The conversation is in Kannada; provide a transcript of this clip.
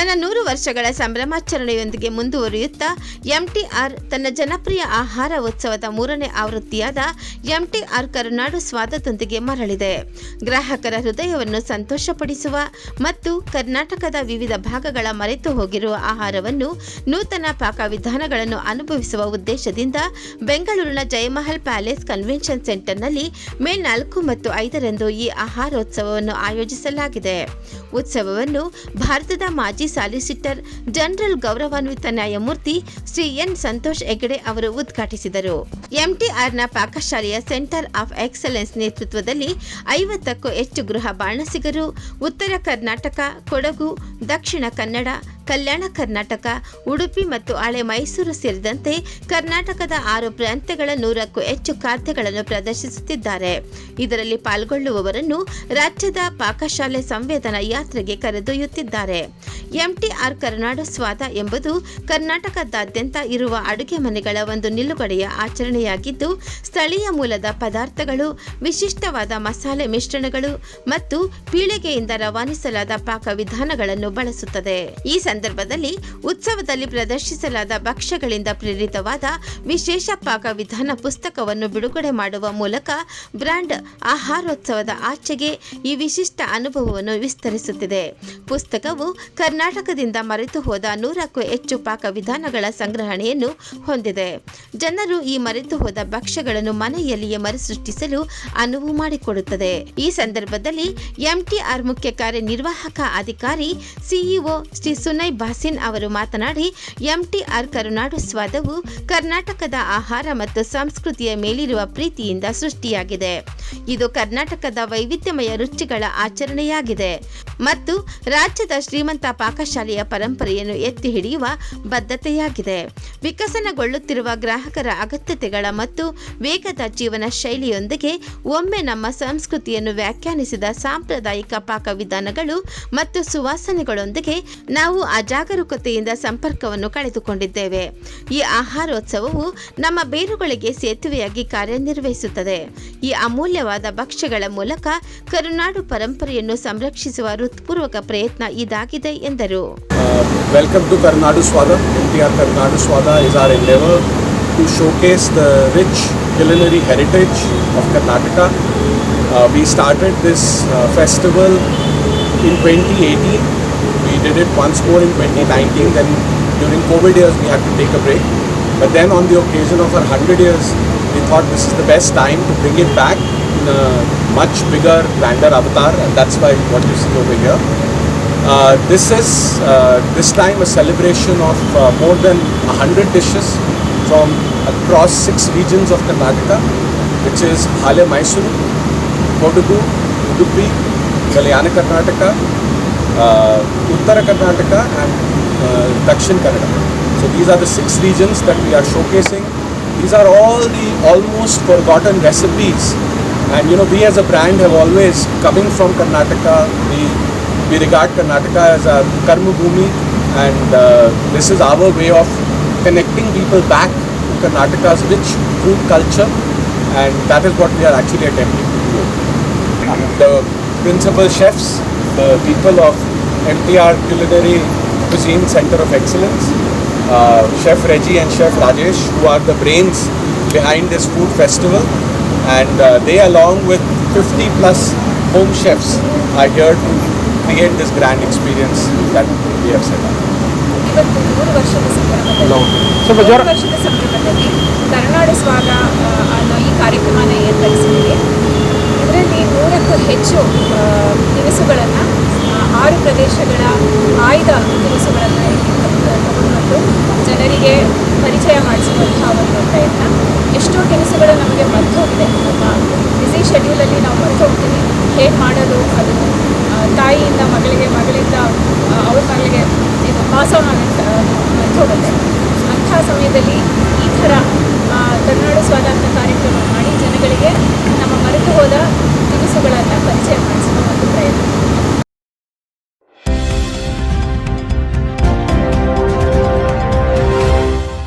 ತನ್ನ ನೂರು ವರ್ಷಗಳ ಸಂಭ್ರಮಾಚರಣೆಯೊಂದಿಗೆ ಮುಂದುವರಿಯುತ್ತಾ, ಎಂಟಿಆರ್ ತನ್ನ ಜನಪ್ರಿಯ ಆಹಾರ ಉತ್ಸವದ ಮೂರನೇ ಆವೃತ್ತಿಯಾದ ಎಂಟಿಆರ್ ಕರುನಾಡು ಸ್ವಾದದೊಂದಿಗೆ ಮರಳಿದೆ. ಗ್ರಾಹಕರ ಹೃದಯವನ್ನು ಸಂತೋಷಪಡಿಸುವ ಮತ್ತು ಕರ್ನಾಟಕದ ವಿವಿಧ ಭಾಗಗಳ ಮರೆತು ಹೋಗಿರುವ ಆಹಾರವನ್ನು ನೂತನ ಪಾಕವಿಧಾನಗಳನ್ನು ಅನುಭವಿಸುವ ಉದ್ದೇಶದಿಂದ ಬೆಂಗಳೂರಿನ ಜಯಮಹಲ್ ಪ್ಯಾಲೇಸ್ ಕನ್ವೆನ್ಷನ್ ಸೆಂಟರ್ನಲ್ಲಿ ಮೇ ನಾಲ್ಕು ಮತ್ತು ಐದರಂದು ಈ ಆಹಾರೋತ್ಸವವನ್ನು ಆಯೋಜಿಸಲಾಗಿದೆ. ಉತ್ಸವವನ್ನು ಭಾರತದ ಮಾಜಿ ಸಾಲಿಸಿಟರ್ ಜನರಲ್ ಗೌರವಾನ್ವಿತ ನ್ಯಾಯಮೂರ್ತಿ ಶ್ರೀ ಎನ್ ಸಂತೋಷ್ ಹೆಗಡೆ ಅವರು ಉದ್ಘಾಟಿಸಿದರು. ಎಂಟಿಆರ್ನ ಪಾಕಶಾಲೆಯ ಸೆಂಟರ್ ಆಫ್ ಎಕ್ಸಲೆನ್ಸ್ ನೇತೃತ್ವದಲ್ಲಿ ಐವತ್ತಕ್ಕೂ ಹೆಚ್ಚು ಗೃಹ ಬಾಣಸಿಗರು, ಉತ್ತರ ಕರ್ನಾಟಕ, ಕೊಡಗು, ದಕ್ಷಿಣ ಕನ್ನಡ ಕಲ್ಯಾಣ ಕರ್ನಾಟಕ, ಉಡುಪಿ ಮತ್ತು ಹಳೆ ಮೈಸೂರು ಸೇರಿದಂತೆ ಕರ್ನಾಟಕದ ಆರು ಪ್ರಾಂತ್ಯಗಳ ನೂರಕ್ಕೂ ಹೆಚ್ಚು ಖಾದ್ಯಗಳನ್ನು ಪ್ರದರ್ಶಿಸುತ್ತಿದ್ದಾರೆ. ಇದರಲ್ಲಿ ಪಾಲ್ಗೊಳ್ಳುವವರನ್ನು ರಾಜ್ಯದ ಪಾಕಶಾಲೆ ಸಂವೇದನಾ ಯಾತ್ರೆಗೆ ಕರೆದೊಯ್ಯುತ್ತಿದ್ದಾರೆ. ಎಂಟಿಆರ್ ಕರ್ನಾಡ ಸ್ವಾದ ಎಂಬುದು ಕರ್ನಾಟಕದಾದ್ಯಂತ ಇರುವ ಅಡುಗೆ ಮನೆಗಳ ಒಂದು ನಿಲುಗಡೆಯ ಆಚರಣೆಯಾಗಿದ್ದು, ಸ್ಥಳೀಯ ಮೂಲದ ಪದಾರ್ಥಗಳು, ವಿಶಿಷ್ಟವಾದ ಮಸಾಲೆ ಮಿಶ್ರಣಗಳು ಮತ್ತು ಪೀಳಿಗೆಯಿಂದ ರವಾನಿಸಲಾದ ಪಾಕವಿಧಾನಗಳನ್ನು ಬಳಸುತ್ತದೆ. ಈ ಸಂದರ್ಭದಲ್ಲಿ ಉತ್ಸವದಲ್ಲಿ ಪ್ರದರ್ಶಿಸಲಾದ ಭಕ್ಷ್ಯಗಳಿಂದ ಪ್ರೇರಿತವಾದ ವಿಶೇಷ ಪಾಕವಿಧಾನ ಪುಸ್ತಕವನ್ನು ಬಿಡುಗಡೆ ಮಾಡುವ ಮೂಲಕ ಬ್ರ್ಯಾಂಡ್ ಆಹಾರೋತ್ಸವದ ಆಚೆಗೆ ಈ ವಿಶಿಷ್ಟ ಅನುಭವವನ್ನು ವಿಸ್ತರಿಸುತ್ತಿದೆ. ಪುಸ್ತಕವು ಕರ್ನಾಟಕದಿಂದ ಮರೆತು ಹೋದ ನೂರಕ್ಕೂ ಹೆಚ್ಚು ಪಾಕವಿಧಾನಗಳ ಸಂಗ್ರಹಣೆಯನ್ನು ಹೊಂದಿದೆ. ಜನರು ಈ ಮರೆತು ಹೋದ ಭಕ್ಷ್ಯಗಳನ್ನು ಮನೆಯಲ್ಲಿಯೇ ಮರುಸೃಷ್ಟಿಸಲು ಅನುವು ಮಾಡಿಕೊಡುತ್ತದೆ. ಈ ಸಂದರ್ಭದಲ್ಲಿ ಎಂಟಿಆರ್ ಮುಖ್ಯ ಕಾರ್ಯನಿರ್ವಾಹಕ ಅಧಿಕಾರಿ, ಸಿಇಒ ಶ್ರೀ ಬಾಸಿನ್ ಅವರು ಮಾತನಾಡಿ, ಎಂಟಿಆರ್ ಕರುನಾಡು ಸ್ವಾದವು ಕರ್ನಾಟಕದ ಆಹಾರ ಮತ್ತು ಸಂಸ್ಕೃತಿಯ ಮೇಲಿರುವ ಪ್ರೀತಿಯಿಂದ ಸೃಷ್ಟಿಯಾಗಿದೆ. ಇದು ಕರ್ನಾಟಕದ ವೈವಿಧ್ಯಮಯ ರುಚಿಗಳ ಆಚರಣೆಯಾಗಿದೆ. ಮತ್ತು ರಾಜ್ಯದ ಶ್ರೀಮಂತ ಪಾಕಶಾಲೆಯ ಪರಂಪರೆಯನ್ನು ಎತ್ತಿ ಹಿಡಿಯುವ ಬದ್ಧತೆಯಾಗಿದೆ. ವಿಕಸನಗೊಳ್ಳುತ್ತಿರುವ ಗ್ರಾಹಕರ ಅಗತ್ಯತೆಗಳ ಮತ್ತು ವೇಗದ ಜೀವನ ಶೈಲಿಯೊಂದಿಗೆ ಒಮ್ಮೆ ನಮ್ಮ ಸಂಸ್ಕೃತಿಯನ್ನು ವ್ಯಾಖ್ಯಾನಿಸಿದ ಸಾಂಪ್ರದಾಯಿಕ ಪಾಕವಿಧಾನಗಳು ಮತ್ತು ಸುವಾಸನೆಗಳೊಂದಿಗೆ ನಾವು ಅಜಾಗರೂಕತೆಯಿಂದ ಸಂಪರ್ಕವನ್ನು ಕಳೆದುಕೊಂಡಿದ್ದೇವೆ. ಈ ಆಹಾರೋತ್ಸವವು ನಮ್ಮ ಬೇರುಗಳಿಗೆ ಸೇತುವೆಯಾಗಿ ಕಾರ್ಯನಿರ್ವಹಿಸುತ್ತದೆ. ಈ ಅಮೂಲ್ಯವಾದ ಭಕ್ಷ್ಯಗಳ ಮೂಲಕ ಕರುನಾಡು ಪರಂಪರೆಯನ್ನು ಸಂರಕ್ಷಿಸುವ ಹೃತ್ಪೂರ್ವಕ ಪ್ರಯತ್ನ ಇದಾಗಿದೆ ಎಂದರು welcome to Karnadu Swada Swada. NTR Karnadu is are our to showcase the rich culinary heritage of Karnataka. Uh, we started this uh, festival in 2018. We did it once more in 2019. Then during COVID years we had to take a break. But then on the occasion of our 100 years, we thought this is the best time to bring it back in a much bigger, grander avatar, and that's why what you see over here. Uh, this is uh, this time a celebration of uh, more than 100 dishes from across six regions of Karnataka, which is Hale Mysuru, Kodugu, Udupi, Kalyana Karnataka, uh, Uttara Karnataka, and uh, Dakshin Kannada. So these are the six regions that we are showcasing. These are all the almost forgotten recipes. And you know, we as a brand have always, coming from Karnataka, we we regard Karnataka as a karma bhumi and uh, this is our way of connecting people back to Karnataka's rich food culture and that is what we are actually attempting to do. The principal chefs, the people of MTR Culinary Cuisine Center of Excellence, uh, Chef Reggie and Chef Rajesh who are the brains behind this food festival and uh, they along with 50 plus home chefs are here to create this grand experience that we have set up. ಇವತ್ತು ನೂರು ವರ್ಷದ ಸಂದರ್ಭದಲ್ಲಿ ಸ್ವಲ್ಪ ಜೋರ ನೂರು ವರ್ಷದ ಸಂದರ್ಭದಲ್ಲಿ ಕರ್ನಾಡು ಸ್ವಾದ ಆ, ಅನ್ನೋ ಈ ಕಾರ್ಯಕ್ರಮನ ಏರ್ಪಡಿಸಿದ್ದೀವಿ ಇದರಲ್ಲಿ ನೂರಕ್ಕೂ ಹೆಚ್ಚು ಆ, ತಿನಿಸುಗಳನ್ನು ದಿವಸಗಳು ನಮಗೆ ಮರೆತು ಹೋಗಿದೆ. ನಮ್ಮ ಬಿಸಿ ಶೆಡ್ಯೂಲಲ್ಲಿ ನಾವು ಮರೆತು ಹೋಗ್ತೀವಿ. ಹೇಗೆ ಮಾಡೋದು, ಅದನ್ನು ತಾಯಿಯಿಂದ ಮಗಳಿಗೆ, ಮಗಳಿಂದ ಅವ್ರ ಮಗಳಿಗೆ ಇದು ಪಾಸ್ ಆನ್ ಮರೆತು ಹೋಗುತ್ತೆ. ಅಂಥ ಸಮಯದಲ್ಲಿ ಈ ಥರ ಕರ್ನಾಡು ಸ್ವಾತಂತ್ರ್ಯ ಕಾರ್ಯಕ್ರಮ ಮಾಡಿ ಜನಗಳಿಗೆ ನಮ್ಮ ಮರೆತು ಹೋದ